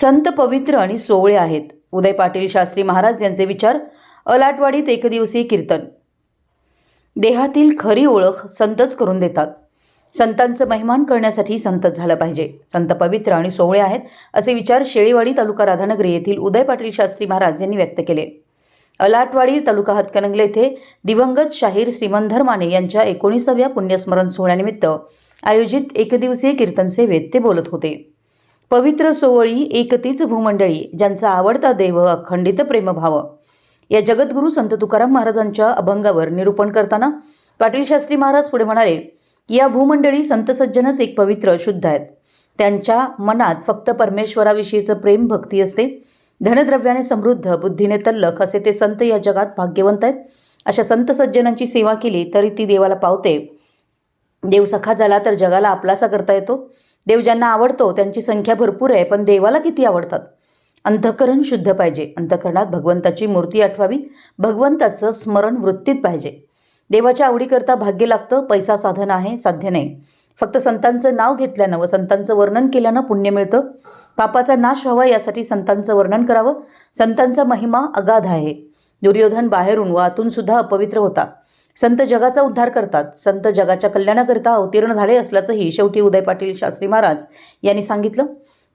संत पवित्र आणि सोवळे आहेत. उदय पाटील शास्त्री महाराज यांचे विचार अलाटवाडीत एकदिवसीय कीर्तन. देहातील खरी ओळख संतच करून देतात. संतांचं महिमान करण्यासाठी संत झालं पाहिजे. संत पवित्र आणि सोवळे आहेत असे विचार शेळीवाडी तालुका राधानगरी येथील उदय पाटील शास्त्री महाराज यांनी व्यक्त केले. अलाटवाडी तालुका हातकणंगले येथे दिवंगत शाहीर श्रीमंधर माने यांच्या एकोणीसाव्या पुण्यस्मरण सोहळ्यानिमित्त आयोजित एकदिवसीय कीर्तन सेवेत ते बोलत होते. पवित्र सोवळी एकतीच भूमंडळी ज्यांचा आवडता देव अखंडित प्रेमभाव. या जगद्गुरू संत तुकाराम महाराजांच्या अभंगावर निरूपण करताना पाटील शास्त्री महाराज पुढे म्हणाले या भूमंडळी संत सज्जनच एक पवित्र शुद्ध आहेत. त्यांच्या मनात फक्त परमेश्वराविषयीचं प्रेम भक्ती असते. धनद्रव्याने समृद्ध बुद्धीने तल्लख असे ते संत या जगात भाग्यवंत आहेत. अशा संत सज्जनांची सेवा केली तरी ती देवाला पावते. देव सखा झाला तर जगाला आपलासा करता येतो. देव ज्यांना आवडतो त्यांची संख्या भरपूर आहे पण देवाला किती आवडतात? अंतःकरण शुद्ध पाहिजे. अंतःकरणात भगवंताची मूर्ती आठवावी. भगवंताचं स्मरण वृत्तीत पाहिजे. देवाच्या आवडीकरता भाग्य लागतं पैसा साधन आहे साध्य नाही. फक्त संतांचं नाव घेतल्यानं व संतांचं वर्णन केल्यानं पुण्य मिळतं. पापाचा नाश व्हावा यासाठी संतांचं वर्णन करावं. संतांचा महिमा अगाध आहे. दुर्योधन बाहेरून व आतून सुद्धा अपवित्र होता. संत जगाचा उद्धार करतात. संत जगाच्या कल्याणाकरिता अवतीर्ण झाले असल्याचंही शेवटी उदय पाटील शास्त्री महाराज यांनी सांगितलं.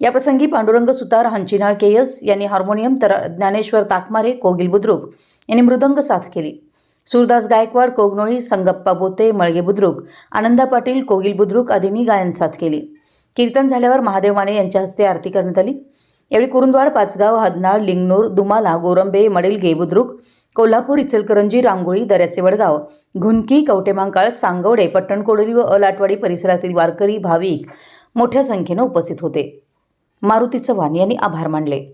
याप्रसंगी पांडुरंग सुतार हंचिनाळ केयस यांनी हार्मोनियम तर ज्ञानेश्वर ताकमारे कोगिल बुद्रुक यांनी मृदंग साथ केली. सूरदास गायकवाड कोगनोळी संगप्पा बोते मळगे बुद्रुक आनंदा पाटील कोगिल बुद्रुक आदींनी गायन साथ केली. कीर्तन झाल्यावर महादेव माने यांच्या हस्ते आरती करण्यात आली. यावेळी कुरुंदवाड पाचगाव हदनाळ लिंगनूर दुमाला गोरंबे मडिलगे बुद्रुक कोल्हापूर इचलकरंजी रांगोळी दऱ्याचे वडगाव घुनकी कवटेमांकाळ सांगवडे पट्टणकोडोली व अलाटवाडी परिसरातील वारकरी भाविक मोठ्या संख्येनं उपस्थित होते. मारुती चव्हाण यांनी आभार मानले.